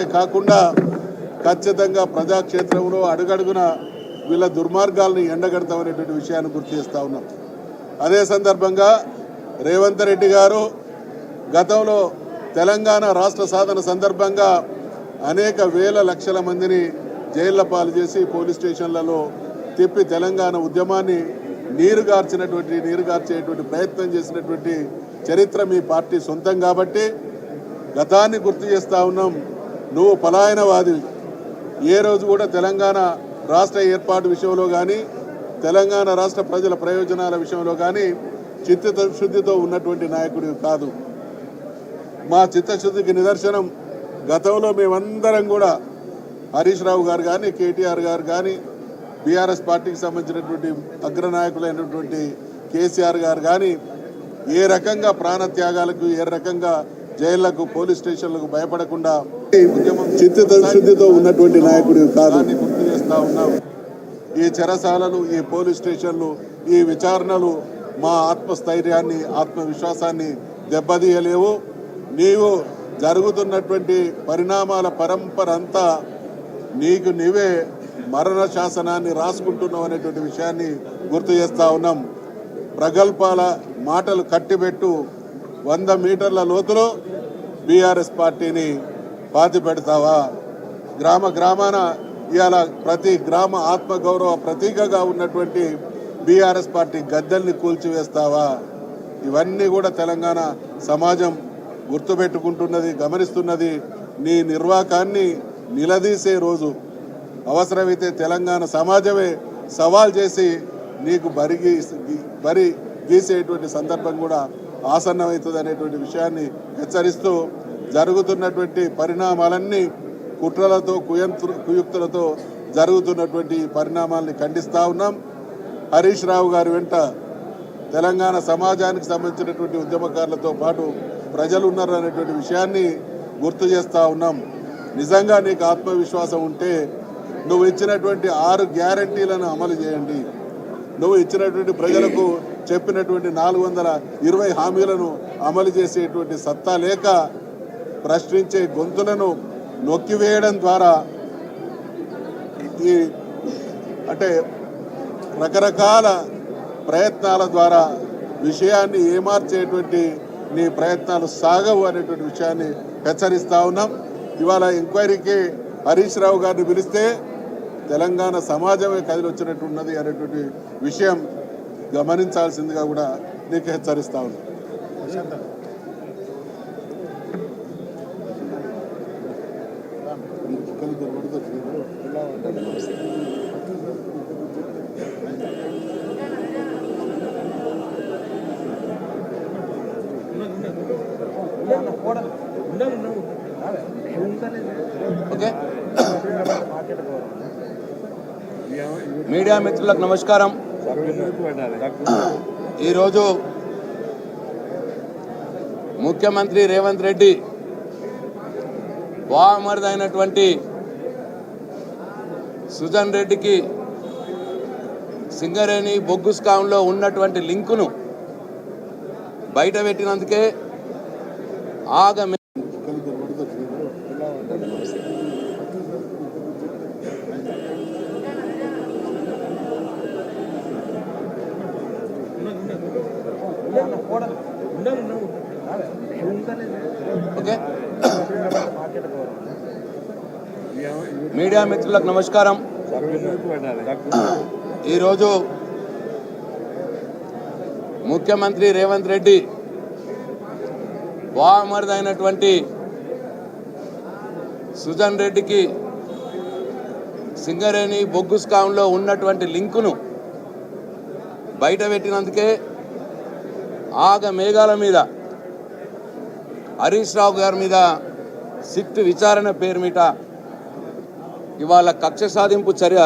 చేయడమే కాకుండా ఖచ్చితంగా ప్రజాక్షేత్రంలో అడుగడుగున వీళ్ళ దుర్మార్గాలను ఎండగడతామనేటువంటి విషయాన్ని గుర్తు చేస్తా ఉన్నాం. అదే సందర్భంగా రేవంత్ రెడ్డి గారు గతంలో తెలంగాణ రాష్ట్ర సాధన సందర్భంగా అనేక వేల లక్షల మందిని జైళ్ళ పాలు చేసి పోలీస్ స్టేషన్లలో తిప్పి తెలంగాణ ఉద్యమాన్ని నీరుగార్చినటువంటి నీరుగార్చేటువంటి ప్రయత్నం చేసినటువంటి చరిత్ర మీ పార్టీ సొంతం కాబట్టి గతాన్ని గుర్తు చేస్తా ఉన్నాం. నువ్వు పలాయనవాది. ఏ రోజు కూడా తెలంగాణ రాష్ట్ర ఏర్పాటు విషయంలో కానీ తెలంగాణ రాష్ట్ర ప్రజల ప్రయోజనాల విషయంలో కానీ చిత్తశుద్ధితో ఉన్నటువంటి నాయకుడు కాదు. మా చిత్తశుద్ధికి నిదర్శనం గతంలో మేమందరం కూడా హరీష్ రావు గారు కానీ కేటీఆర్ గారు కానీ బీఆర్ఎస్ పార్టీకి సంబంధించినటువంటి అగ్రనాయకులైనటువంటి కేసీఆర్ గారు కానీ ఏ రకంగా ప్రాణత్యాగాలకు ఏ రకంగా జైళ్ళకు పోలీస్ స్టేషన్లకు భయపడకుండా చిత్తశుద్ధితో ఉన్నటువంటి నాయకుడు గుర్తు చేస్తా ఉన్నాం. ఈ చెరసాలలు ఈ పోలీస్ స్టేషన్లు ఈ విచారణలు మా ఆత్మస్థైర్యాన్ని ఆత్మవిశ్వాసాన్ని దెబ్బతీయలేవు. నీవు జరుగుతున్నటువంటి పరిణామాల పరంపర అంతా నీకు నీవే మరణ శాసనాన్ని రాసుకుంటున్నావు అనేటువంటి విషయాన్ని గుర్తు చేస్తా ఉన్నాం. ప్రగల్భాల మాటలు కట్టిబెట్టు వంద మీటర్ల లోతులో బీఆర్ఎస్ పార్టీని పాతి పెడతావా గ్రామ గ్రామాన ఇవాళ ప్రతి గ్రామ ఆత్మగౌరవ ప్రతీకగా ఉన్నటువంటి బీఆర్ఎస్ పార్టీ గద్దెల్ని కూల్చివేస్తావా? ఇవన్నీ కూడా తెలంగాణ సమాజం గుర్తుపెట్టుకుంటున్నది గమనిస్తున్నది. నీ నిర్వాకాన్ని నిలదీసే రోజు. అవసరమైతే తెలంగాణ సమాజమే సవాల్ చేసి నీకు బరిగి బరి గీసేటువంటి సందర్భం కూడా ఆసన్నమవుతుంది అనేటువంటి విషయాన్ని హెచ్చరిస్తూ జరుగుతున్నటువంటి పరిణామాలన్నీ కుట్రలతో కుయంత్ర కుయుక్తులతో జరుగుతున్నటువంటి పరిణామాల్ని ఖండిస్తూ ఉన్నాం. హరీష్ రావు గారి వెంట తెలంగాణ సమాజానికి సంబంధించినటువంటి ఉద్యమకారులతో పాటు ప్రజలు ఉన్నారు అనేటువంటి విషయాన్ని గుర్తు చేస్తా ఉన్నాం. నిజంగా నీకు ఆత్మవిశ్వాసం ఉంటే నువ్వు ఇచ్చినటువంటి ఆరు గ్యారంటీలను అమలు చేయండి. నువ్వు ఇచ్చినటువంటి ప్రజలకు చెప్పినటువంటి నాలుగు వందల ఇరవై హామీలను అమలు చేసేటువంటి సత్తా లేక ప్రశ్నించే గొంతులను నొక్కివేయడం ద్వారా ఈ అంటే రకరకాల ప్రయత్నాల ద్వారా విషయాన్ని ఏమార్చేటువంటి నీ ప్రయత్నాలు సాగవు అనేటువంటి విషయాన్ని హెచ్చరిస్తా ఉన్నాం. ఇవాళ ఎంక్వైరీకి హరీష్ రావు గారిని పిలిస్తే తెలంగాణ సమాజమే కదిలొచ్చినట్టు ఉన్నది అనేటువంటి విషయం గమనించాల్సిందిగా కూడా నీకు హెచ్చరిస్తా ఉన్నాం. మీడియా మిత్రులకు నమస్కారం. ఈరోజు ముఖ్యమంత్రి రేవంత్ రెడ్డి వామరుదైనటువంటి సుజన్ రెడ్డికి సింగరేణి బొగ్గుస్కాంలో ఉన్నటువంటి లింకును బయట పెట్టినందుకే ఆగ ఓకే మీడియా మిత్రులకు నమస్కారం. ఈరోజు ముఖ్యమంత్రి రేవంత్ రెడ్డి బామరిదైనటువంటి సుజన్ రెడ్డికి సింగరేణి బొగ్గు స్కామ్లో ఉన్నటువంటి లింకును బయట పెట్టినందుకే ఆగ మేఘాల మీద హరీష్ రావు గారి మీద సిట్ విచారణ పేరు మీద ఇవాళ కక్ష సాధింపు చర్య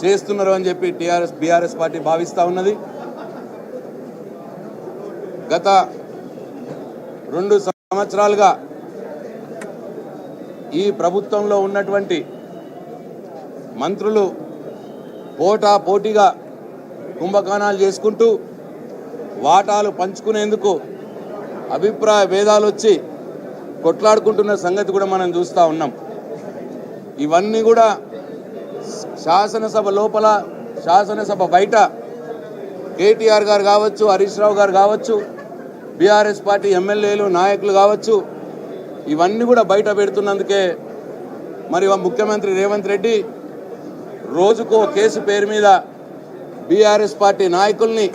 చేస్తున్నారు అని చెప్పి టీఆర్ఎస్ బీఆర్ఎస్ పార్టీ భావిస్తూ ఉన్నది. గత రెండు సంవత్సరాలుగా ఈ ప్రభుత్వంలో ఉన్నటువంటి మంత్రులు పోటా పోటీగా కుంభకోణాలు చేసుకుంటూ వాటాలు పంచుకునేందుకు అభిప్రాయ భేదాలు వచ్చి కొట్లాడుకుంటున్న సంగతి కూడా మనం చూస్తూ ఉన్నాం. ఇవన్నీ కూడా శాసనసభ లోపల శాసనసభ బయట కేటీఆర్ గారు కావచ్చు హరీష్ రావు గారు కావచ్చు బీఆర్ఎస్ పార్టీ ఎమ్మెల్యేలు నాయకులు కావచ్చు ఇవన్నీ కూడా బయట పెడుతున్నందుకే మరి ముఖ్యమంత్రి రేవంత్ రెడ్డి రోజుకో కేసు పేరు మీద బీఆర్ఎస్ పార్టీ నాయకుల్ని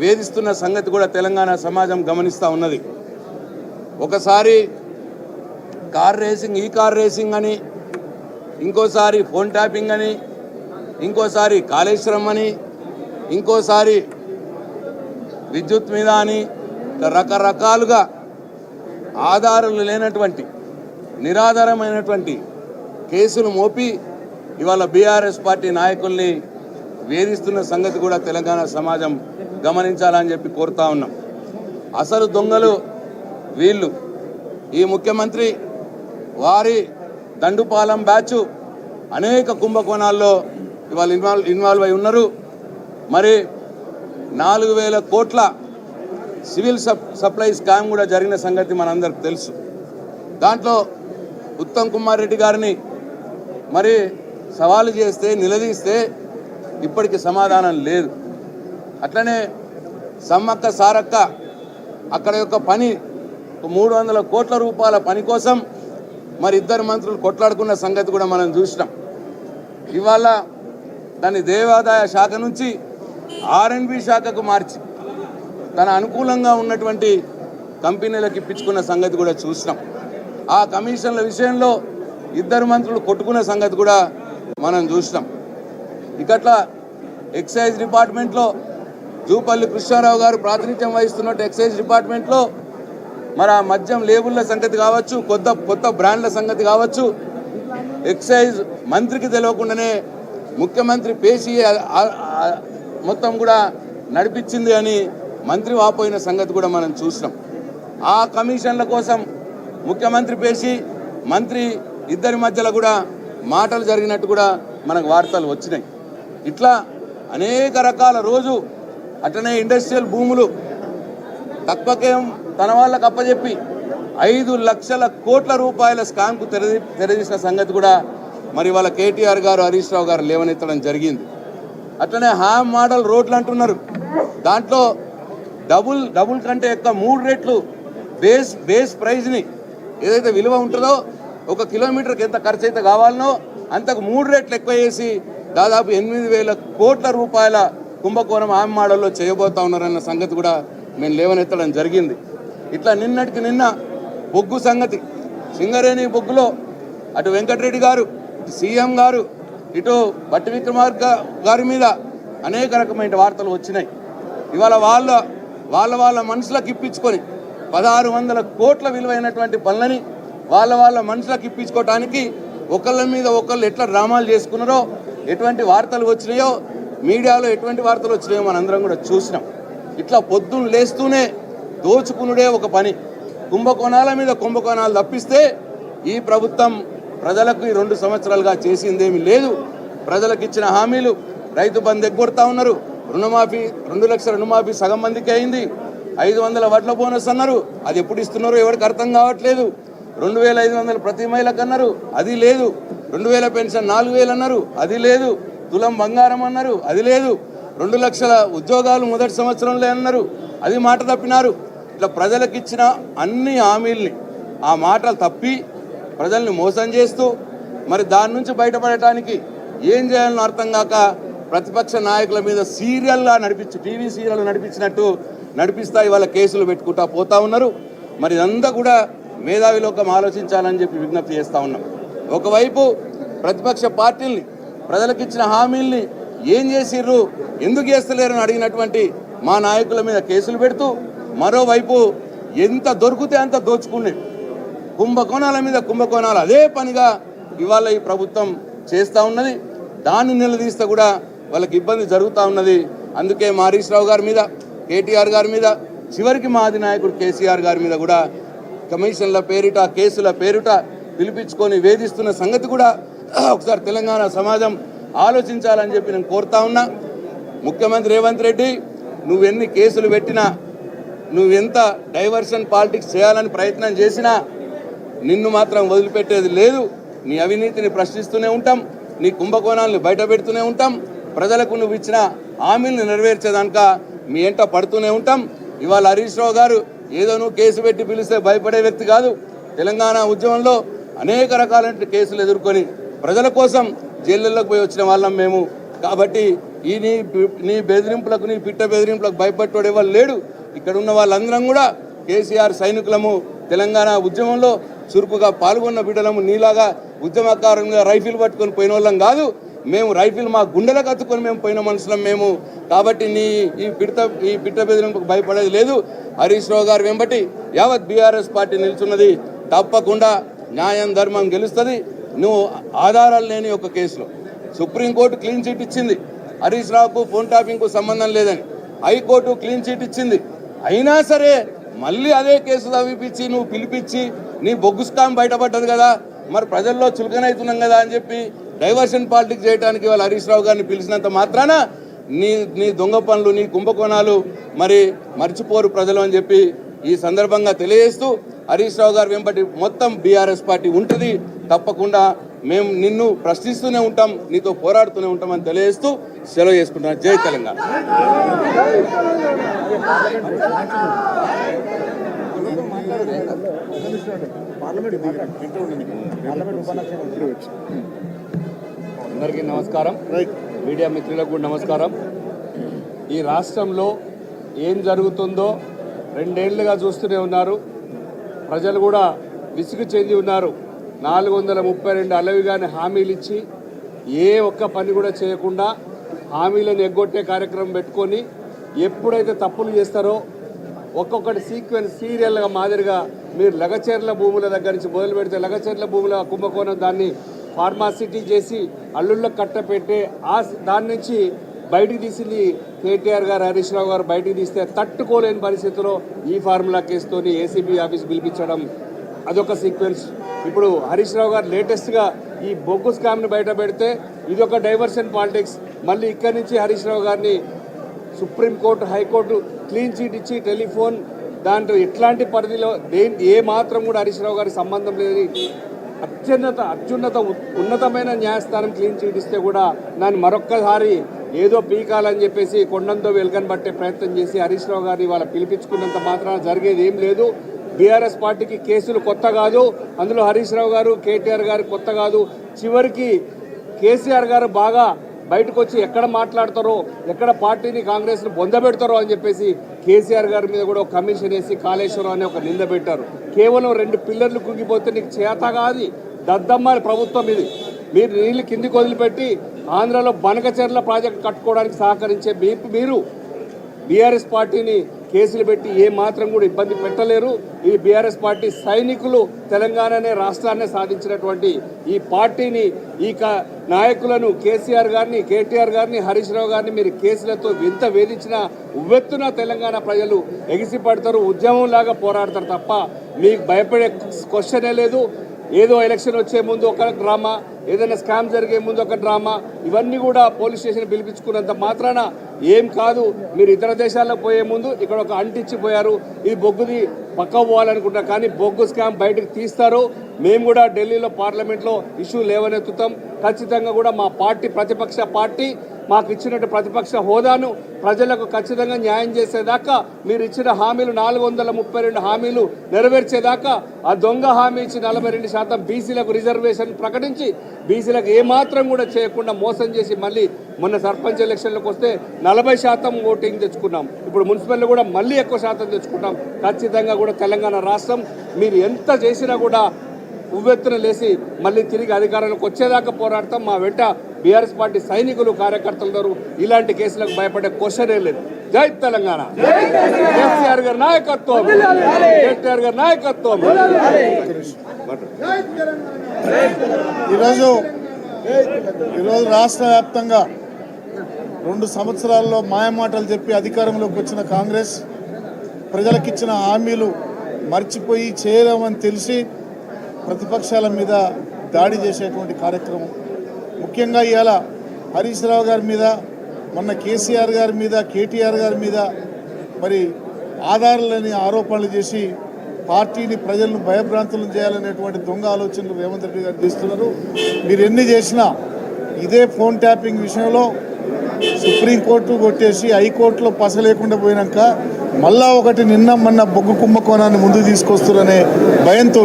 వేధిస్తున్న సంగతి కూడా తెలంగాణ సమాజం గమనిస్తూ ఉన్నది. ఒకసారి కార్ రేసింగ్ ఈ కార్ రేసింగ్ అని ఇంకోసారి ఫోన్ ట్యాపింగ్ అని ఇంకోసారి కాళేశ్వరం అని ఇంకోసారి విద్యుత్ మీద అని రకరకాలుగా ఆధారాలు లేనటువంటి నిరాధారమైనటువంటి కేసులు మోపి ఇవాళ బీఆర్ఎస్ పార్టీ నాయకుల్ని వేధిస్తున్న సంగతి కూడా తెలంగాణ సమాజం గమనించాలని చెప్పి కోరుతా ఉన్నాం. అసలు దొంగలు వీళ్ళు. ఈ ముఖ్యమంత్రి వారి దండుపాలెం బ్యాచ్ అనేక కుంభకోణాల్లో ఇవాళ ఇన్వాల్వ్ ఇన్వాల్వ్ అయి ఉన్నారు. మరి నాలుగు వేల కోట్ల సివిల్ సప్ సప్లై స్కామ్ కూడా జరిగిన సంగతి మనందరికి తెలుసు. దాంట్లో ఉత్తమ్ కుమార్ రెడ్డి గారిని మరి సవాలు చేస్తే నిలదీస్తే ఇప్పటికి సమాధానం లేదు. అట్లనే సమ్మక్క సారక్క అక్కడ యొక్క పని మూడు వందల కోట్ల రూపాయల పని కోసం మరి ఇద్దరు మంత్రులు కొట్లాడుకున్న సంగతి కూడా మనం చూసినాం. ఇవాళ దాన్ని దేవాదాయ శాఖ నుంచి ఆర్ఎండ్బి శాఖకు మార్చి తన అనుకూలంగా ఉన్నటువంటి కంపెనీలకు ఇప్పించుకున్న సంగతి కూడా చూసినాం. ఆ కమిషన్ల విషయంలో ఇద్దరు మంత్రులు కొట్టుకున్న సంగతి కూడా మనం చూసినాం. ఇకట్లా ఎక్సైజ్ డిపార్ట్మెంట్లో జూపల్లి కృష్ణారావు గారు ప్రాతినిధ్యం వహిస్తున్నట్టు ఎక్సైజ్ డిపార్ట్మెంట్లో మరి ఆ మద్యం లేబుల్ల సంగతి కావచ్చు కొత్త కొత్త బ్రాండ్ల సంగతి కావచ్చు. ఎక్సైజ్ మంత్రికి తెలియకుండానే ముఖ్యమంత్రి పేసి మొత్తం కూడా నడిపించింది అని మంత్రి వాపోయిన సంగతి కూడా మనం చూసినాం. ఆ కమిషన్ల కోసం ముఖ్యమంత్రి పేసి మంత్రి ఇద్దరి మధ్యలో కూడా మాటలు జరిగినట్టు కూడా మనకు వార్తలు వచ్చినాయి. ఇట్లా అనేక రకాల రోజు అట్లనే ఇండస్ట్రియల్ భూములు తక్కువకేం తన వాళ్ళకు అప్పచెప్పి ఐదు లక్షల కోట్ల రూపాయల స్కామ్కు తెరది తెరదీసిన సంగతి కూడా మరి వాళ్ళ కేటీఆర్ గారు హరీష్ రావు గారు లేవనెత్తడం జరిగింది. అట్లనే హామ్ మోడల్ రోడ్లు అంటున్నారు. దాంట్లో డబుల్ డబుల్ కంటే ఎక్కువ మూడు రెట్లు బేస్ బేస్ ప్రైజ్ని ఏదైతే విలువ ఉంటుందో ఒక కిలోమీటర్కి ఎంత ఖర్చు అయితే కావాలనో అంతకు మూడు రెట్లు ఎక్కువ చేసి దాదాపు ఎనిమిది వేల కోట్ల రూపాయల కుంభకోణం ఆమె మోడల్లో చేయబోతా ఉన్నారన్న సంగతి కూడా మేము లేవనెత్తడం జరిగింది. ఇట్లా నిన్నటికి నిన్న బొగ్గు సంగతి. సింగరేణి బొగ్గులో అటు వెంకటరెడ్డి గారు సీఎం గారు ఇటు బట్టి విక్రమార్క గారి మీద అనేక రకమైన వార్తలు వచ్చినాయి. ఇవాళ వాళ్ళ వాళ్ళ వాళ్ళ మనుషులకు ఇప్పించుకొని పదహారు వందల కోట్ల విలువైనటువంటి పనులని వాళ్ళ వాళ్ళ మనుషులకు ఇప్పించుకోవటానికి ఒకళ్ళ మీద ఒకళ్ళు ఎట్లా డ్రామాలు చేసుకున్నారో ఎటువంటి వార్తలు వచ్చినాయో మీడియాలో ఎటువంటి వార్తలు వచ్చినాయో మనందరం కూడా చూసినాం. ఇట్లా పొద్దున్న లేస్తూనే దోచుకునుడే ఒక పని. కుంభకోణాల మీద కుంభకోణాలు తప్పిస్తే ఈ ప్రభుత్వం ప్రజలకు ఈ రెండు సంవత్సరాలుగా చేసిందేమీ లేదు. ప్రజలకు ఇచ్చిన హామీలు రైతు బంద్ ఎగ్గొడతా ఉన్నారు. రుణమాఫీ రెండు లక్షల రుణమాఫీ సగం మందికి అయింది. ఐదు వందల వడ్ల బోనస్ అన్నారు. అది ఎప్పుడు ఇస్తున్నారో ఎవరికి అర్థం కావట్లేదు. రెండు వేల ఐదు వందలు ప్రతి మహిళకు అన్నారు. అది లేదు. రెండు వేల పెన్షన్ నాలుగు వేలు అన్నారు. అది లేదు. తులం బంగారం అన్నారు. అది లేదు. రెండు లక్షల ఉద్యోగాలు మొదటి సంవత్సరంలో అన్నారు. అది మాట తప్పినారు. ఇట్లా ప్రజలకు ఇచ్చిన అన్ని హామీల్ని ఆ మాటలు తప్పి ప్రజల్ని మోసం చేస్తూ మరి దాని నుంచి బయటపడటానికి ఏం చేయాలని అర్థం కాక ప్రతిపక్ష నాయకుల మీద సీరియల్గా నడిపించి టీవీ సీరియల్ నడిపించినట్టు నడిపిస్తా ఇవాళ కేసులు పెట్టుకుంటా పోతా ఉన్నారు. మరి ఇదంతా కూడా మేధావిలోకం ఆలోచించాలని చెప్పి విజ్ఞప్తి చేస్తూ ఉన్నాం. ఒకవైపు ప్రతిపక్ష పార్టీల్ని ప్రజలకు ఇచ్చిన హామీల్ని ఏం చేసిర్రు ఎందుకు చేస్తలేరని అడిగినటువంటి మా నాయకుల మీద కేసులు పెడుతూ మరోవైపు ఎంత దొరికితే అంత దోచుకునే కుంభకోణాల మీద కుంభకోణాలు అదే పనిగా ఇవాళ ఈ ప్రభుత్వం చేస్తూ ఉన్నది. దాన్ని నిలదీస్తే కూడా వాళ్ళకి ఇబ్బంది జరుగుతూ ఉన్నది. అందుకే మా హరీష్ రావు గారి మీద కేటీఆర్ గారి మీద చివరికి మా అధినాయకుడు కేసీఆర్ గారి మీద కూడా కమిషన్ల పేరిట కేసుల పేరిట పిలిపించుకొని వేధిస్తున్న సంగతి కూడా ఒకసారి తెలంగాణ సమాజం ఆలోచించాలని చెప్పి నేను కోరుతా ఉన్నా. ముఖ్యమంత్రి రేవంత్ రెడ్డి నువ్వెన్ని కేసులు పెట్టినా నువ్వెంత డైవర్షన్ పాలిటిక్స్ చేయాలని ప్రయత్నం చేసినా నిన్ను మాత్రం వదిలిపెట్టేది లేదు. నీ అవినీతిని ప్రశ్నిస్తూనే ఉంటాం. నీ కుంభకోణాలను బయట పెడుతూనే ఉంటాం. ప్రజలకు నువ్వు ఇచ్చిన హామీలను నెరవేర్చేదానిక మీ ఎంట పడుతూనే ఉంటాం. ఇవాళ హరీష్ రావు గారు ఏదో నువ్వు కేసు పెట్టి పిలిస్తే భయపడే వ్యక్తి కాదు. తెలంగాణ ఉద్యమంలో అనేక రకాలైన కేసులు ఎదుర్కొని ప్రజల కోసం జైళ్ళలోకి పోయి వచ్చిన వాళ్ళం మేము. కాబట్టి ఈ నీ నీ బెదిరింపులకు నీ పిట్ట బెదిరింపులకు భయపట్టోడు లేడు. ఇక్కడ ఉన్న వాళ్ళందరం కూడా కేసీఆర్ సైనికులము తెలంగాణ ఉద్యమంలో చురుకుగా పాల్గొన్న బిడ్డలము నీలాగా ఉద్యమకారంగా రైఫిల్ పట్టుకొని పోయిన వాళ్ళం కాదు. మేము రైఫిల్ మా గుండెలకు కత్తుకొని మేము పోయిన మనుషులం మేము. కాబట్టి నీ ఈ పిడత ఈ పిట్ట బెదిరింపుకు భయపడేది లేదు. హరీష్ రావు గారు వెంబటి యావత్ బీఆర్ఎస్ పార్టీ నిల్చున్నది. తప్పకుండా న్యాయం ధర్మం గెలుస్తుంది. నువ్వు ఆధారాలు లేని ఒక కేసులో. సుప్రీంకోర్టు క్లీన్ చిట్ ఇచ్చింది. హరీష్ రావుకు ఫోన్ టాపింగ్కు సంబంధం లేదని. హైకోర్టు క్లీన్ చిట్ ఇచ్చింది. అయినా సరే మళ్ళీ అదే కేసు చదివిపించి నువ్వు పిలిపించి నీ బొగ్గు స్కామ్ బయటపడ్డది కదా మరి ప్రజల్లో చులకనవుతున్నాం కదా అని చెప్పి డైవర్షన్ పాలిటిక్స్ చేయడానికి వాళ్ళు హరీష్ రావు గారిని పిలిచినంత మాత్రాన నీ నీ దొంగ పనులు నీ కుంభకోణాలు మరి మర్చిపోరు ప్రజలు అని చెప్పి ఈ సందర్భంగా తెలియజేస్తూ హరీష్ రావు గారు వెంబడి మొత్తం బీఆర్ఎస్ పార్టీ ఉంటుంది. తప్పకుండా మేము నిన్ను ప్రశ్నిస్తూనే ఉంటాం నీతో పోరాడుతూనే ఉంటామని తెలియజేస్తూ సెలవు చేసుకుంటున్నాను జై తెలంగాణ. అందరికీ నమస్కారం. మీడియా మిత్రులకు కూడా నమస్కారం. ఈ రాష్ట్రంలో ఏం జరుగుతుందో రెండేళ్ళుగా చూస్తూనే ఉన్నారు. ప్రజలు కూడా విసుగు చెంది ఉన్నారు. నాలుగు వందల ముప్పై రెండు అలవిగాని హామీలు ఇచ్చి ఏ ఒక్క పని కూడా చేయకుండా హామీలను ఎగ్గొట్టే కార్యక్రమం పెట్టుకొని ఎప్పుడైతే తప్పులు చేస్తారో ఒక్కొక్కటి సీక్వెన్స్ సీరియల్గా మాదిరిగా మీరు లగచేర్ల భూముల దగ్గర నుంచి మొదలు పెడితే లగచేర్ల భూముల కుంభకోణం దాన్ని ఫార్మాసిటీ చేసి అల్లుళ్ళకు కట్టపెట్టే ఆ దాని నుంచి బయటికి తీసింది కేటీఆర్ గారు హరీష్ రావు గారు బయటికి తీస్తే తట్టుకోలేని పరిస్థితిలో ఈ ఫార్ములా కేసుతోని ఏసీబీ ఆఫీస్ పిలిపించడం అదొక సీక్వెన్స్. ఇప్పుడు హరీష్ రావు గారు లేటెస్ట్గా ఈ బొగ్గు స్కామ్ని బయట పెడితే ఇది ఒక డైవర్షన్ పాలిటిక్స్ మళ్ళీ ఇక్కడి నుంచి హరీష్ రావు గారిని supreme court high court clean chit ఇచ్చి టెలిఫోన్ దాంట్లో ఎట్లాంటి పరిధిలో దేని ఏ మాత్రం కూడా హరీష్ రావు గారికి సంబంధం లేదని అత్యున్నత అత్యున్నత ఉన్నతమైన న్యాయస్థానం క్లీన్ చీట్ ఇస్తే కూడా నన్ను మరొక్కసారి ఏదో పీకాలని చెప్పేసి కొండంతో వెలుగని పట్టే ప్రయత్నం చేసి హరీష్ రావు గారిని వాళ్ళ పిలిపించుకున్నంత మాత్రాన జరిగేది ఏం లేదు. బీఆర్ఎస్ పార్టీకి కేసులు కొత్త కాదు. అందులో హరీష్ రావు గారు కేటీఆర్ గారు కొత్త కాదు. చివరికి కేసీఆర్ గారు బాగా బయటకు వచ్చి ఎక్కడ మాట్లాడతారో ఎక్కడ పార్టీని కాంగ్రెస్ను బొందబెడతారో అని చెప్పేసి కేసీఆర్ గారి మీద కూడా ఒక కమిషన్ వేసి కాళేశ్వరం అనే ఒక నింద పెట్టారు. కేవలం రెండు పిల్లర్లు కుంగిపోతే నీకు చేత కాదు. దద్దమ్మ అని ప్రభుత్వం ఇది. మీరు నీళ్ళు కిందికి వదిలిపెట్టి ఆంధ్రలో బనకచెర్ల ప్రాజెక్ట్ కట్టుకోవడానికి సహకరించే మీ- మీరు బీఆర్ఎస్ పార్టీని కేసులు పెట్టి ఏ మాత్రం కూడా ఇబ్బంది పెట్టలేరు. ఈ బీఆర్ఎస్ పార్టీ సైనికులు తెలంగాణనే రాష్ట్రాన్ని సాధించినటువంటి ఈ పార్టీని ఈ క- నాయకులను కేసీఆర్ గారిని కేటీఆర్ గారిని హరీష్ రావు గారిని మీరు కేసులతో ఎంత వేధించినా ఉవ్వెత్తున తెలంగాణ ప్రజలు ఎగిసిపడతారు ఉద్యమంలాగా పోరాడతారు తప్ప మీకు భయపడే క్వశ్చనే లేదు. ఏదో ఎలక్షన్ వచ్చే ముందు ఒక డ్రామా ఏదైనా స్కామ్ జరిగే ముందు ఒక డ్రామా ఇవన్నీ కూడా పోలీస్ స్టేషన్ పిలిపించుకున్నంత మాత్రాన ఏం కాదు. మీరు ఇతర దేశాల్లో పోయే ముందు ఇక్కడ ఒక అంటించిపోయారు ఇది బొగ్గుది పక్క పోవాలనుకుంటారు కానీ బొగ్గు స్కామ్ బయటకు తీస్తారు. మేము కూడా ఢిల్లీలో పార్లమెంట్లో ఇష్యూ లేవనెత్తుతాం. ఖచ్చితంగా కూడా మా పార్టీ ప్రతిపక్ష పార్టీ మాకు ఇచ్చినట్టు ప్రతిపక్ష హోదాను ప్రజలకు ఖచ్చితంగా న్యాయం చేసేదాకా మీరు ఇచ్చిన హామీలు నాలుగు వందల ముప్పై రెండు హామీలు నెరవేర్చేదాకా ఆ దొంగ హామీ ఇచ్చి నలభై రెండు శాతం బీసీలకు రిజర్వేషన్ ప్రకటించి బీసీలకు ఏమాత్రం కూడా చేయకుండా మోసం చేసి మళ్ళీ మొన్న సర్పంచ్ ఎలక్షన్లకు వస్తే నలభై శాతం ఓటింగ్ తెచ్చుకున్నాం. ఇప్పుడు మున్సిపల్ కూడా మళ్ళీ ఎక్కువ శాతం తెచ్చుకుంటాం. ఖచ్చితంగా కూడా తెలంగాణ రాష్ట్రం మీరు ఎంత చేసినా కూడా ఉవ్వెత్తున లేచి మళ్ళీ తిరిగి అధికారంలోకి వచ్చేదాకా పోరాడతాం. మా వెంట బీఆర్ఎస్ పార్టీ సైనికులు కార్యకర్తలు ఇలాంటి కేసులకు భయపడే క్వశ్చనే లేదు. జై తెలంగాణ. కేసీఆర్ గారి నాయకత్వం. కేటీఆర్ గారి నాయకత్వం. ఈరోజు ఈరోజు రాష్ట్ర వ్యాప్తంగా రెండు సంవత్సరాల్లో మాయమాటలు చెప్పి అధికారంలోకి వచ్చిన కాంగ్రెస్ ప్రజలకిచ్చిన హామీలు మర్చిపోయి చేయలేమని తెలిసి ప్రతిపక్షాల మీద దాడి చేసేటువంటి కార్యక్రమం. ముఖ్యంగా ఇవాళ హరీష్ రావు గారి మీద మొన్న కేసీఆర్ గారి మీద కేటీఆర్ గారి మీద మరి ఆధారాలని ఆరోపణలు చేసి పార్టీని ప్రజలను భయభ్రాంతులను చేయాలనేటువంటి దొంగ ఆలోచనలు రేవంత్ రెడ్డి గారు చేస్తున్నారు. మీరు ఎన్ని చేసినా ఇదే ఫోన్ ట్యాపింగ్ విషయంలో సుప్రీంకోర్టు కొట్టేసి హైకోర్టులో పస లేకుండా పోయినాక మళ్ళా ఒకటి నిన్న మొన్న బొగ్గు కుంభకోణాన్ని ముందుకు తీసుకొస్తారనే భయంతో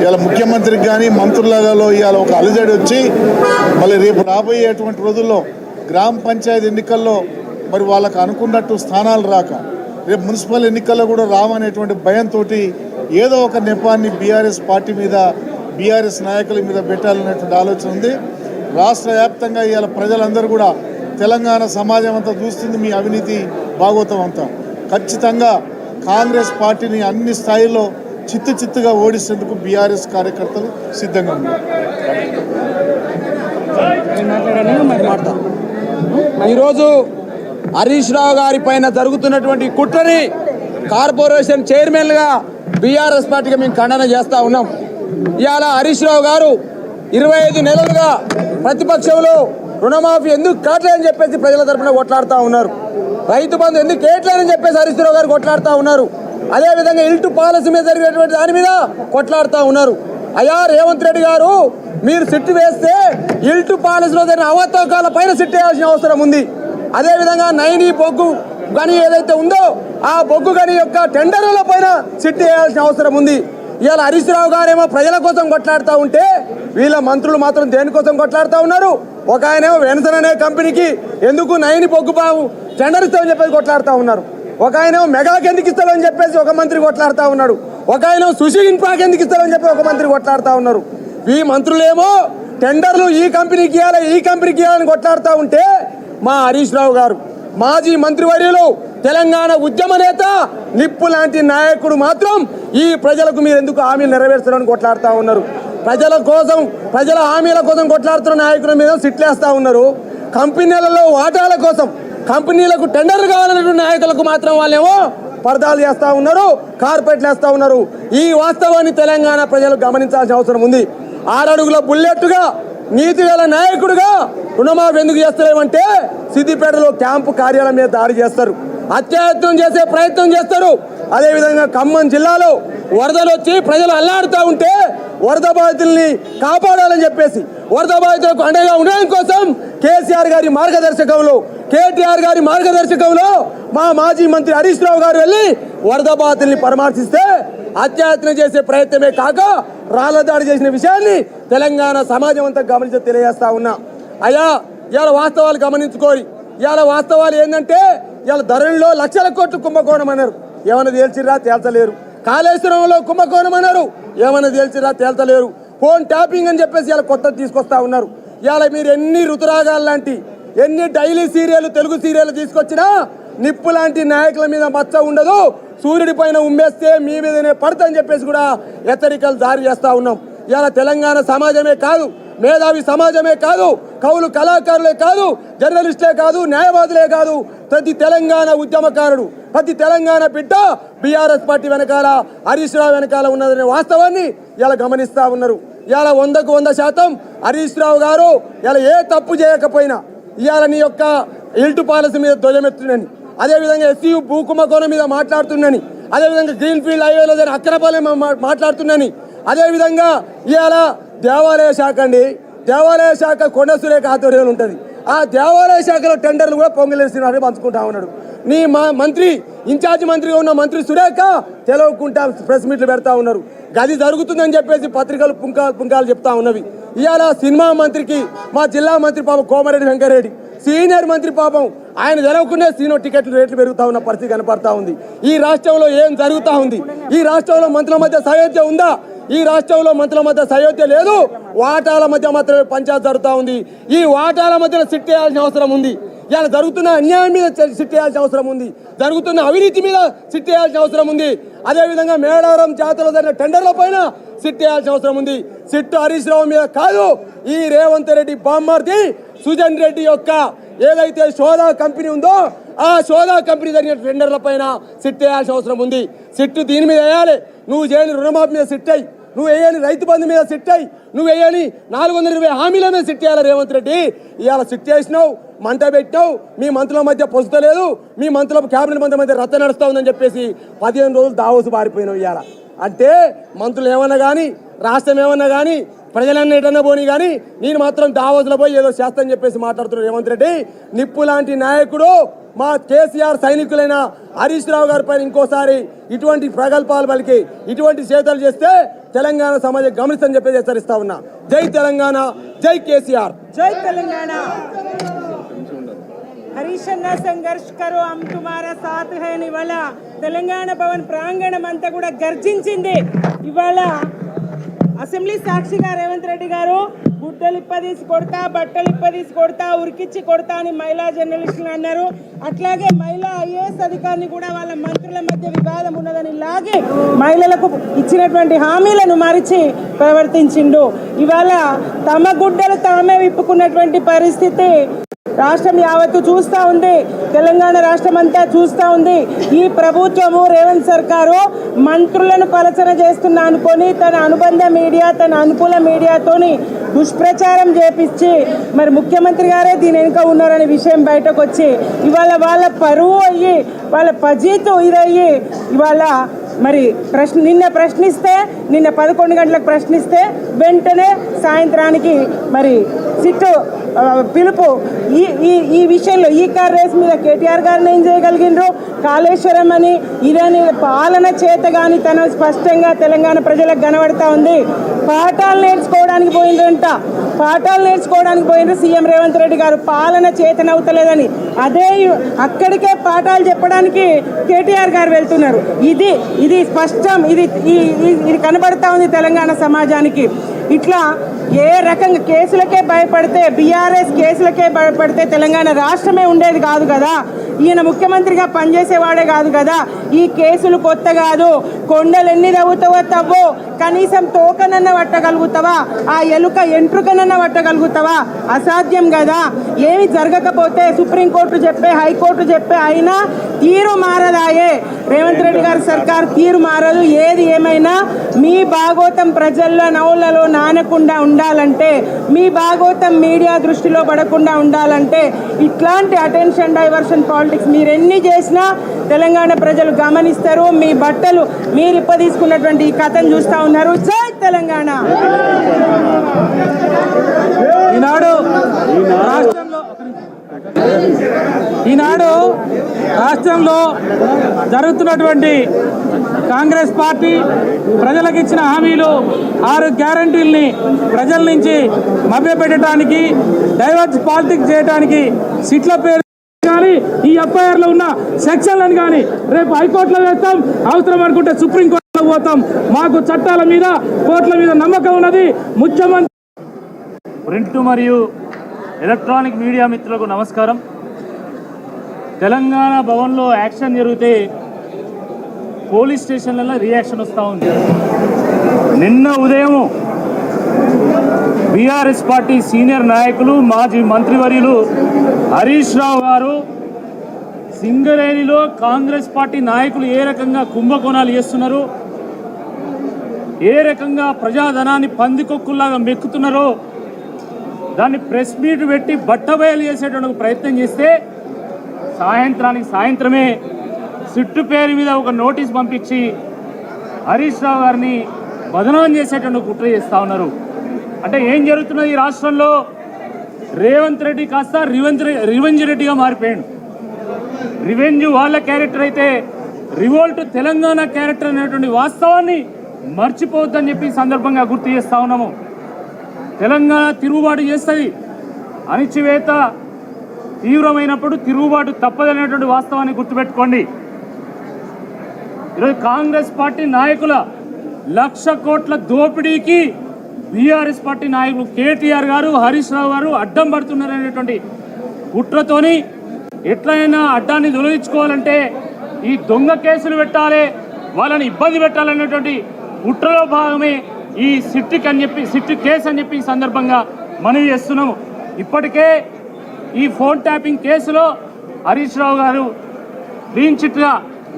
ఇవాళ ముఖ్యమంత్రికి కానీ మంత్రులలో ఇవాళ ఒక అలజడి వచ్చి మళ్ళీ రేపు రాబోయేటువంటి రోజుల్లో గ్రామ పంచాయతీ ఎన్నికల్లో మరి వాళ్ళకు అనుకున్నట్టు స్థానాలు రాక రేపు మున్సిపల్ ఎన్నికల్లో కూడా రావనేటువంటి భయంతో ఏదో ఒక నెపాన్ని బీఆర్ఎస్ పార్టీ మీద బీఆర్ఎస్ నాయకుల మీద పెట్టాలనేటువంటి ఆలోచన ఉంది. రాష్ట్ర వ్యాప్తంగా ఇవాళ ప్రజలందరూ కూడా తెలంగాణ సమాజం అంతా చూస్తుంది మీ అవినీతి భాగోతం అంతా. ఖచ్చితంగా కాంగ్రెస్ పార్టీని అన్ని స్థాయిలో చిత్తు చిత్తుగా ఓడిసేందుకు బీఆర్ఎస్ కార్యకర్తలు సిద్ధంగా ఉన్నారు. ఈరోజు హరీష్ రావు గారి పైన జరుగుతున్నటువంటి కుట్రని కార్పొరేషన్ చైర్మన్గా బీఆర్ఎస్ పార్టీగా మేము ఖండన చేస్తూ ఉన్నాం. ఇవాళ హరీష్ రావు గారు ఇరవై ఐదు నెలలుగా ప్రతిపక్షంలో రుణమాఫీ ఎందుకు కావట్లేదని చెప్పేసి ప్రజల తరపున కొట్లాడుతూ ఉన్నారు. రైతు బంధు ఎందుకు కేయట్లేదని చెప్పేసి హరీష్ గారు కొట్లాడుతూ ఉన్నారు. అదేవిధంగా ఇల్టు పాలసీ మీద జరిగేటువంటి దాని మీద కొట్లాడుతూ ఉన్నారు. అయ్యా రేవంత్ రెడ్డి గారు మీరు సిట్టు వేస్తే ఇల్టు పాలసీలో జరిగిన అవతవకాల పైన సిట్ వేయాల్సిన అవసరం ఉంది. అదేవిధంగా నైని బొగ్గు గని ఏదైతే ఉందో ఆ బొగ్గు గని యొక్క టెండర్ల పైన సిట్ వేయాల్సిన అవసరం ఉంది. ఇవాళ హరీష్ రావు గారేమో ప్రజల కోసం కొట్లాడుతూ ఉంటే వీళ్ళ మంత్రులు మాత్రం దేనికోసం కొట్లాడుతూ ఉన్నారు? ఒక ఆయనేమో వెనసన్ అనే కంపెనీకి ఎందుకు నయని పొగ్గుబావు టెండర్ ఇస్తామని చెప్పేసి కొట్లాడుతూ ఉన్నారు. ఒక ఆయన మెగాకి ఎందుకు అని చెప్పేసి ఒక మంత్రి కొట్లాడుతూ ఉన్నాడు ఒక ఆయన సుశీ ఇన్ఫాకి ఎందుకు ఇస్తామని చెప్పి ఒక మంత్రి కొట్లాడుతూ ఉన్నారు. ఈ మంత్రులేమో టెండర్లు ఈ కంపెనీకి ఇవ్వాలి ఈ కంపెనీకి ఇవ్వాలని కొట్లాడుతూ ఉంటే మా హరీష్ రావు గారు మాజీ మంత్రివర్యులు తెలంగాణ ఉద్యమ నేత నిప్పు లాంటి నాయకుడు మాత్రం ఈ ప్రజలకు మీరు ఎందుకు హామీలు నెరవేర్చడానికి కొట్లాడుతూ ఉన్నారు? ప్రజల కోసం ప్రజల హామీల కోసం కొట్లాడుతున్న నాయకుల మీద సిట్లేస్తూ ఉన్నారు. కంపెనీలలో వాటాల కోసం కంపెనీలకు టెండర్లు కావాలన్నటువంటి నాయకులకు మాత్రం వాళ్ళేమో పరదాలు చేస్తూ ఉన్నారు కార్పెట్లు వేస్తూ ఉన్నారు. ఈ వాస్తవాన్ని తెలంగాణ ప్రజలు గమనించాల్సిన అవసరం ఉంది. ఆరడుగుల బుల్లెట్టుగా నీతి గల నాయకుడుగా రుణమాఫీ ఎందుకు చేస్తలేమంటే సిద్దిపేటలో క్యాంపు కార్యాలయం మీద దాడి చేస్తారు. అత్యాయత్నం చేసే ప్రయత్నం చేస్తారు. అదేవిధంగా ఖమ్మం జిల్లాలో వరదలు వచ్చి ప్రజలు అల్లాడుతూ ఉంటే వరద బాధితుల్ని కాపాడాలని చెప్పేసి వరద బాధితులకు అండగా ఉండడం కోసం కేసీఆర్ గారి మార్గదర్శకంలో కేటీఆర్ గారి మార్గదర్శకంలో మా మాజీ మంత్రి హరీష్ రావు గారు వెళ్ళి వరద బాధితుల్ని పరామర్శిస్తే అత్యాయత్నం చేసే ప్రయత్నమే కాక రాళ్ళ దాడి చేసిన విషయాన్ని తెలంగాణ సమాజం అంతా గమనించి తెలియజేస్తా ఉన్నా. అయ్యా ఇవాళ వాస్తవాలు గమనించుకోరి. ఇవాళ వాస్తవాలు ఏంటంటే ఇవాళ ధరల్లో లక్షల కోట్లు కుంభకోణం అన్నారు ఏమైనా తేల్చిరా తేల్చలేరు. కాళేశ్వరంలో కుంభకోణం అన్నారు ఏమైనా తేల్చిరా తేల్చలేరు. ఫోన్ ట్యాపింగ్ అని చెప్పేసి ఇలా కొత్తది తీసుకొస్తా ఉన్నారు. ఇవాళ మీరు ఎన్ని రుతురాగాలు లాంటి ఎన్ని డైలీ సీరియల్ తెలుగు సీరియల్ తీసుకొచ్చినా నిప్పు లాంటి నాయకుల మీద మచ్చ ఉండదు. సూర్యుడి పైన ఉమ్మేస్తే మీ మీదనే పడతాని చెప్పేసి కూడా హెచ్చరికలు జారీ చేస్తా ఉన్నాం. ఇవాళ తెలంగాణ సమాజమే కాదు మేధావి సమాజమే కాదు కవులు కళాకారులే కాదు జర్నలిస్టులే కాదు న్యాయవాదులే కాదు ప్రతి తెలంగాణ ఉద్యమకారుడు ప్రతి తెలంగాణ బిడ్డ బీఆర్ఎస్ పార్టీ వెనకాల హరీష్ రావు వెనకాల ఉన్నదనే వాస్తవాన్ని ఇలా గమనిస్తా ఉన్నారు. ఇవాళ వందకు వంద శాతం హరీష్ రావు గారు ఇలా ఏ తప్పు చేయకపోయినా ఇవాళ నీ యొక్క ఇల్టు పాలసీ మీద ధ్వజమెత్తుందని అదేవిధంగా ఎస్సీ భూకుమకోణం మీద మాట్లాడుతున్నాని అదేవిధంగా గ్రీన్ ఫీల్డ్ హైవేలో జరిగిన అక్రపాలెం మాట్లాడుతున్నాని అదేవిధంగా ఇవాళ దేవాలయ శాఖ అండి. దేవాలయ శాఖ కొండ సురేఖ ఆధ్వర్యంలో ఉంటుంది. ఆ దేవాలయ శాఖలో టెండర్లు కూడా పొంగిలేసిన పంచుకుంటా ఉన్నాడు. నీ మా మంత్రి ఇన్ఛార్జ్ మంత్రిగా ఉన్న మంత్రి సురేఖ తెలవకుండా ప్రెస్ మీట్లు పెడతా ఉన్నారు. గది జరుగుతుందని చెప్పేసి పత్రికలు పుంకాలు పుంకాలు చెప్తా ఉన్నవి. ఇవాళ సినిమా మంత్రికి మా జిల్లా మంత్రి పాపం కోమరెడ్డి వెంకరెడ్డి సీనియర్ మంత్రి పాపం ఆయన తెలవకుండా సీనో టికెట్లు రేట్లు పెరుగుతా ఉన్న పరిస్థితి కనపడతా ఉంది. ఈ రాష్ట్రంలో ఏం జరుగుతూ ఉంది? ఈ రాష్ట్రంలో మంత్రుల మధ్య సయోధ్య ఉందా? ఈ రాష్ట్రంలో మంత్రుల మధ్య సయోధ్య లేదు వాటాల మధ్య మాత్రమే పంచాయత్ జరుగుతూ ఉంది. ఈ వాటాల మధ్యన సిట్ అవసరం ఉంది. ఇలా జరుగుతున్న అన్యాయం మీద సిట్ అవసరం ఉంది. జరుగుతున్న అవినీతి మీద సిట్ అవసరం ఉంది. అదేవిధంగా మేడారం జాతరలో జరిగిన టెండర్ల పైన సిట్ అవసరం ఉంది. సిట్ హరీష్ రావు మీద కాదు ఈ రేవంత్ రెడ్డి బామ్మార్ది సుజన్ రెడ్డి యొక్క ఏదైతే సోదా కంపెనీ ఉందో ఆ సోదా కంపెనీ జరిగిన టెండర్ల పైన సిట్ వేయాల్సిన అవసరం ఉంది. సిట్టు దీని మీద వేయాలి. నువ్వు చేయని రుణమాఫీ మీద సిట్ అయ్యి నువ్వు వేయని రైతు బంధు మీద సిట్ అయ్యి నువ్వు వేయని నాలుగు వందల ఇరవై హామీల మీద సిట్ చేయాలి రేవంత్ రెడ్డి? ఇవాళ సిట్ చేసినావు మంట పెట్టావు మీ మంత్రుల మధ్య పొసుతలేదు మీ మంత్రుల క్యాబినెట్ మంత్రి మధ్య రచ్చ నడుస్తా ఉందని చెప్పేసి పదిహేను రోజులు దావోసు పారిపోయినావు ఇవాళ. అంటే మంత్రులు ఏమన్నా కానీ రాష్ట్రం ఏమన్నా కానీ ప్రజలన్నీ ఎటన్నా పోనీ కానీ నేను మాత్రం దావోసులో పోయి ఏదో చేస్తానని చెప్పేసి మాట్లాడుతున్నాడు రేవంత్ రెడ్డి. నిప్పు లాంటి నాయకుడు మా కేసీఆర్ సైనికులైన హరీష్ రావు గారి పైన ఇంకోసారి ఇటువంటి ప్రగల్భాలు పలికి ఇటువంటి చేతలు చేస్తే తెలంగాణ సమాజం గమనిస్తని చెప్పేసి హెచ్చరిస్తా ఉన్నా. జై తెలంగాణ జై కేసీఆర్. జై తెలంగాణ. హరీష్ అన్న సంఘర్ష్ కరో అమ్ తుమారా తెలంగాణ భవన్ ప్రాంగణం అంతా కూడా గర్జించింది. ఇవాళ అసెంబ్లీ సాక్షిగా రేవంత్ రెడ్డి గారు గుడ్డలు ఇప్పదీసి కొడతా బట్టలు ఇప్పదీసి కొడతా ఉరికిచ్చి కొడతా అని మహిళా జర్నలిస్టులు అన్నారు. అట్లాగే మహిళా ఐఏఎస్ అధికారిని కూడా వాళ్ళ మంత్రుల మధ్య వివాదం ఉన్నదని లాగి మహిళలకు ఇచ్చినటువంటి హామీలను మరిచి ప్రవర్తించిండు. ఇవాళ తమ గుడ్డలు తామే విప్పుకున్నటువంటి పరిస్థితి రాష్ట్రం యావత్తు చూస్తూ ఉంది. తెలంగాణ రాష్ట్రం అంతా చూస్తూ ఉంది. ఈ ప్రభుత్వము రేవంత్ సర్కారు మంత్రులను పలచన చేస్తున్నా అనుకొని తన అనుబంధ మీడియా తన అనుకూల మీడియాతోని దుష్ప్రచారం చేపించి మరి ముఖ్యమంత్రి గారే దీని వెనుక ఉన్నారనే విషయం బయటకు వచ్చి ఇవాళ వాళ్ళ పరువు అయ్యి వాళ్ళ పజీతు ఇదయ్యి ఇవాళ మరి ప్రశ్న నిన్న ప్రశ్నిస్తే నిన్న పదకొండు గంటలకు ప్రశ్నిస్తే వెంటనే సాయంత్రానికి మరి సిట్టు పిలుపు ఈ ఈ ఈ విషయంలో ఈ కార్ రేస్ మీద కేటీఆర్ గారిని ఏం చేయగలిగిండ్రు? కాళేశ్వరం అని ఇదని పాలన చేత కానీ తన స్పష్టంగా తెలంగాణ ప్రజలకు కనబడతా ఉంది. పాఠాలు నేర్చుకోవడానికి పోయిందంట పాఠాలు నేర్చుకోవడానికి పోయిండ్రు సీఎం రేవంత్ రెడ్డి గారు. పాలన చేతనవుతలేదని అదే అక్కడికే పాఠాలు చెప్పడానికి కేటీఆర్ గారు వెళ్తున్నారు. ఇది ఇది స్పష్టం. ఇది ఈ- ఇది కనబడతా ఉంది తెలంగాణ సమాజానికి. ఇట్లా ఏ రకంగా కేసులకే భయపడితే బీఆర్ఎస్ కేసులకే భయపడితే తెలంగాణ రాష్ట్రమే ఉండేది కాదు కదా. ఈయన ముఖ్యమంత్రిగా పనిచేసేవాడే కాదు కదా. ఈ కేసులు కొత్త కాదు. కొండలు ఎన్ని తవ్వుతావో తవ్వు. కనీసం తోకనన్న పట్టగలుగుతావా? ఆ ఎలుక ఎంట్రుకనన్న పట్టగలుగుతావా? అసాధ్యం కదా. ఏమి జరగకపోతే సుప్రీంకోర్టు చెప్పే హైకోర్టు చెప్పే అయినా తీరు మారదాయే. రేవంత్ రెడ్డి గారి సర్కార్ తీరు మారదు. ఏది ఏమైనా మీ భాగోతం ప్రజల్లో నవ్వులలో నానకుండా ఉండాలంటే మీ భాగోతం మీడియా దృష్టిలో పడకుండా ఉండాలంటే ఇట్లాంటి అటెన్షన్ డైవర్షన్ పాలిటిక్స్ మీరు ఎన్ని చేసినా తెలంగాణ ప్రజలు గమనిస్తారు. మీ బట్టలు మీరు ఇప్ప తీసుకున్నటువంటి ఈ కథను చూస్తా ఉన్నారు. జై తెలంగాణ! ఈనాడు రాష్ట్రంలో ఈనాడు రాష్ట్రంలో జరుగుతున్నటువంటి కాంగ్రెస్ పార్టీ ప్రజలకు ఇచ్చిన హామీలు ఆరు గ్యారంటీల్ని ప్రజల నుంచి మభ్యపెట్టడానికి డైవర్స్ పాలిటిక్స్ చేయడానికి సిట్ల పేరు కానీ ఈ ఎఫ్ఐఆర్లో ఉన్న సెక్షన్లను కానీ రేపు హైకోర్టులో వేస్తాం. అవసరం అనుకుంటే సుప్రీంకోర్టులో పోతాం. మాకు చట్టాల మీద కోర్టుల మీద నమ్మకం ఉన్నది. ముఖ్యమంత్రి ప్రింట్ మరియు ఎలక్ట్రానిక్ మీడియా మిత్రులకు నమస్కారం. తెలంగాణ భవన్లో యాక్షన్ జరిగితే పోలీస్ స్టేషన్లలో రియాక్షన్ వస్తూ ఉంది. నిన్న ఉదయం బీఆర్ఎస్ పార్టీ సీనియర్ నాయకులు మాజీ మంత్రివర్యులు హరీష్ రావు గారు సింగరేణిలో కాంగ్రెస్ పార్టీ నాయకులు ఏ రకంగా కుంభకోణాలు చేస్తున్నారు? ఏ రకంగా ప్రజాధనాన్ని పందికొక్కుల్లాగా మెక్కుతున్నారో? దాన్ని ప్రెస్ మీట్ పెట్టి బట్టబయలు చేసేటువంటి ప్రయత్నం చేస్తే సాయంత్రానికి సాయంత్రమే సిట్టు పేరు మీద ఒక నోటీస్ పంపించి హరీష్ రావు గారిని బదనాం చేసేటువంటి కుట్ర చేస్తూ ఉన్నారు. అంటే ఏం జరుగుతున్నది ఈ రాష్ట్రంలో? రేవంత్ రెడ్డి కాస్త రివెంజ్ రివెంజ్ రెడ్డిగా మారిపోయాడు. రివెంజ్ వాళ్ళ క్యారెక్టర్ అయితే రివోల్ట్ తెలంగాణ క్యారెక్టర్ అనేటువంటి వాస్తవాన్ని మర్చిపోవద్దని చెప్పి సందర్భంగా గుర్తు చేస్తా ఉన్నాము. తెలంగాణ తిరుగుబాటు చేస్తుంది. అణిచివేత తీవ్రమైనప్పుడు తిరుగుబాటు తప్పదనేటువంటి వాస్తవాన్ని గుర్తుపెట్టుకోండి. ఈరోజు కాంగ్రెస్ పార్టీ నాయకుల లక్ష కోట్ల దోపిడీకి బీఆర్ఎస్ పార్టీ నాయకులు కేటీఆర్ గారు హరీష్ రావు గారు అడ్డం పడుతున్నారనేటువంటి కుట్రతోని ఎట్లయినా అడ్డాన్ని తొలగించుకోవాలంటే ఈ దొంగ కేసులు పెట్టాలి వాళ్ళని ఇబ్బంది పెట్టాలనేటువంటి కుట్రలో భాగమే ఈ సిట్టిక్ అని చెప్పి సిట్టు కేసు అని చెప్పి ఈ సందర్భంగా మనవి చేస్తున్నాము. ఇప్పటికే ఈ ఫోన్ ట్యాపింగ్ కేసులో హరీష్ రావు గారు క్లీన్ చిట్గా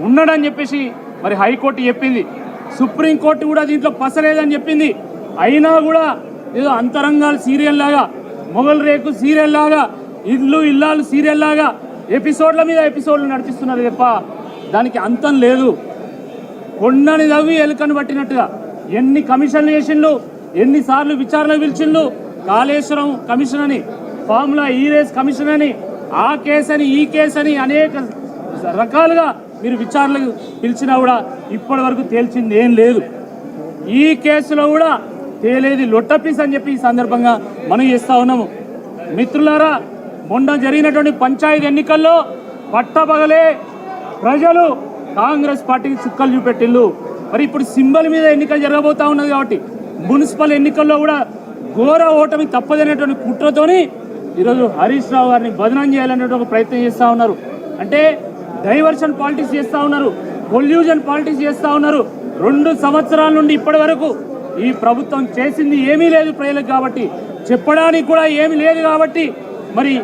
ఉన్నాడని చెప్పేసి మరి హైకోర్టు చెప్పింది. సుప్రీంకోర్టు కూడా దీంట్లో పసలేదని చెప్పింది. అయినా కూడా ఏదో అంతరంగాలు సీరియల్ లాగా మొగల్ రేకు సీరియల్ లాగా ఇల్లు ఇల్లాలు సీరియల్ లాగా ఎపిసోడ్ల మీద ఎపిసోడ్లు నడిపిస్తున్నారు తప్ప దానికి అంతం లేదు. కొండని తవ్వి ఎలుకను పట్టినట్టుగా ఎన్ని కమిషన్లు చేసిండ్లు ఎన్నిసార్లు విచారణ పిలిచిండ్లు కాళేశ్వరం కమిషన్ అని ఫార్ములా ఈ రేస్ కమిషన్ అని ఆ కేసు అని ఈ కేసు అని అనేక రకాలుగా మీరు విచారణకు పిలిచినా కూడా ఇప్పటి వరకు తేల్చింది ఏం లేదు. ఈ కేసులో కూడా తేలేది లొట్టపీస్ అని చెప్పి ఈ సందర్భంగా మనం చేస్తూ ఉన్నాము. మిత్రులారా మొన్న జరిగినటువంటి పంచాయతీ ఎన్నికల్లో పట్టపగలే ప్రజలు కాంగ్రెస్ పార్టీకి చుక్కలు చూపెట్టిల్లు. మరి ఇప్పుడు సింబల్ మీద ఎన్నికలు జరగబోతా ఉన్నది కాబట్టి మున్సిపల్ ఎన్నికల్లో కూడా ఘోర ఓటమి తప్పదనేటువంటి కుట్రతోని ఈరోజు హరీష్ రావు గారిని భజనం చేయాలనేటువంటి ఒక ప్రయత్నం చేస్తూ ఉన్నారు. అంటే డైవర్షన్ పాలిటిక్స్ చేస్తూ ఉన్నారు పొల్యూషన్ పాలిటిక్స్ చేస్తూ ఉన్నారు. రెండు సంవత్సరాల నుండి ఇప్పటి వరకు ఈ ప్రభుత్వం చేసింది ఏమీ లేదు ప్రజలకు కాబట్టి చెప్పడానికి కూడా ఏమీ లేదు కాబట్టి మరి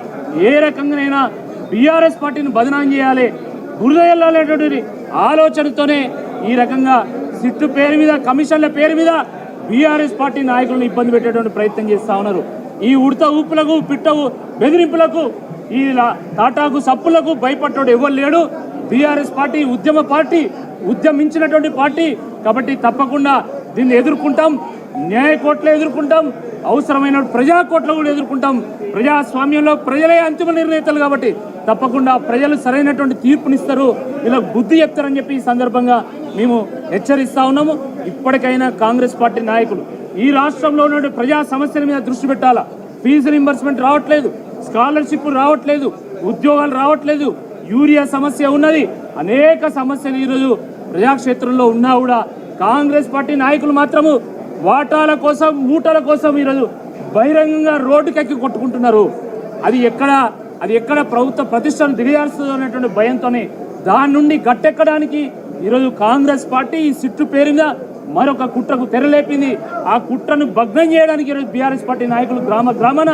ఏ రకంగానైనా బీఆర్ఎస్ పార్టీని బదనాం చేయాలి బురద ఆలోచనతోనే ఈ రకంగా సిట్టు పేరు మీద కమిషన్ల పేరు మీద బీఆర్ఎస్ పార్టీ నాయకులను ఇబ్బంది పెట్టేటువంటి ప్రయత్నం చేస్తా ఉన్నారు. ఈ ఉడత ఊపులకు పిట్టవు బెదిరింపులకు ఈ తాటాకు సప్పులకు భయపడ్డాడు ఎవరు లేడు. బీఆర్ఎస్ పార్టీ ఉద్యమ పార్టీ ఉద్యమించినటువంటి పార్టీ కాబట్టి తప్పకుండా దీన్ని ఎదుర్కొంటాం న్యాయ కోర్టులో ఎదుర్కొంటాం అవసరమైన ప్రజా కోర్టులో కూడా ఎదుర్కొంటాం. ప్రజాస్వామ్యంలో ప్రజలే అంతిమ నిర్ణేతలు కాబట్టి తప్పకుండా ప్రజలు సరైనటువంటి తీర్పునిస్తారు. ఇలా బుద్ధి చెప్తారని చెప్పి ఈ సందర్భంగా మేము హెచ్చరిస్తా ఉన్నాము. ఇప్పటికైనా కాంగ్రెస్ పార్టీ నాయకులు ఈ రాష్ట్రంలో ఉన్న ప్రజా సమస్యల మీద దృష్టి పెట్టాలా? ఫీజు రింబర్స్మెంట్ రావట్లేదు స్కాలర్షిప్ రావట్లేదు ఉద్యోగాలు రావట్లేదు యూరియా సమస్య ఉన్నది. అనేక సమస్యలు ఈరోజు ప్రజాక్షేత్రంలో ఉన్నా కూడా కాంగ్రెస్ పార్టీ నాయకులు మాత్రము వాటాల కోసం మూటల కోసం ఈరోజు బహిరంగంగా రోడ్డుకెక్కి కొట్టుకుంటున్నారు. అది ఎక్కడ అది ఎక్కడ ప్రభుత్వ ప్రతిష్టను దిగజారుస్తుందో అనేటువంటి భయంతోనే దాని నుండి గట్టెక్కడానికి ఈరోజు కాంగ్రెస్ పార్టీ ఈ సిట్టు పేరుగా మరొక కుట్రకు తెరలేపింది. ఆ కుట్రను భగ్నం చేయడానికి ఈరోజు బీఆర్ఎస్ పార్టీ నాయకులు గ్రామ గ్రామాన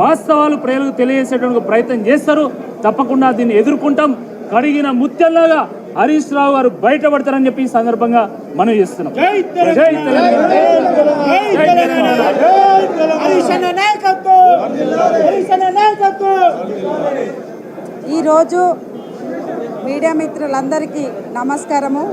వాస్తవాలు ప్రజలకు తెలియజేసేటువంటి ప్రయత్నం చేస్తారు. తప్పకుండా దీన్ని ఎదుర్కొంటాం. కడిగిన ముత్యంలాగా హరీష్ రావు గారు బయటపడతారని చెప్పి ఈ సందర్భంగా మనం చేస్తున్నాం. ఈరోజు మీడియా మిత్రులందరికీ నమస్కారము.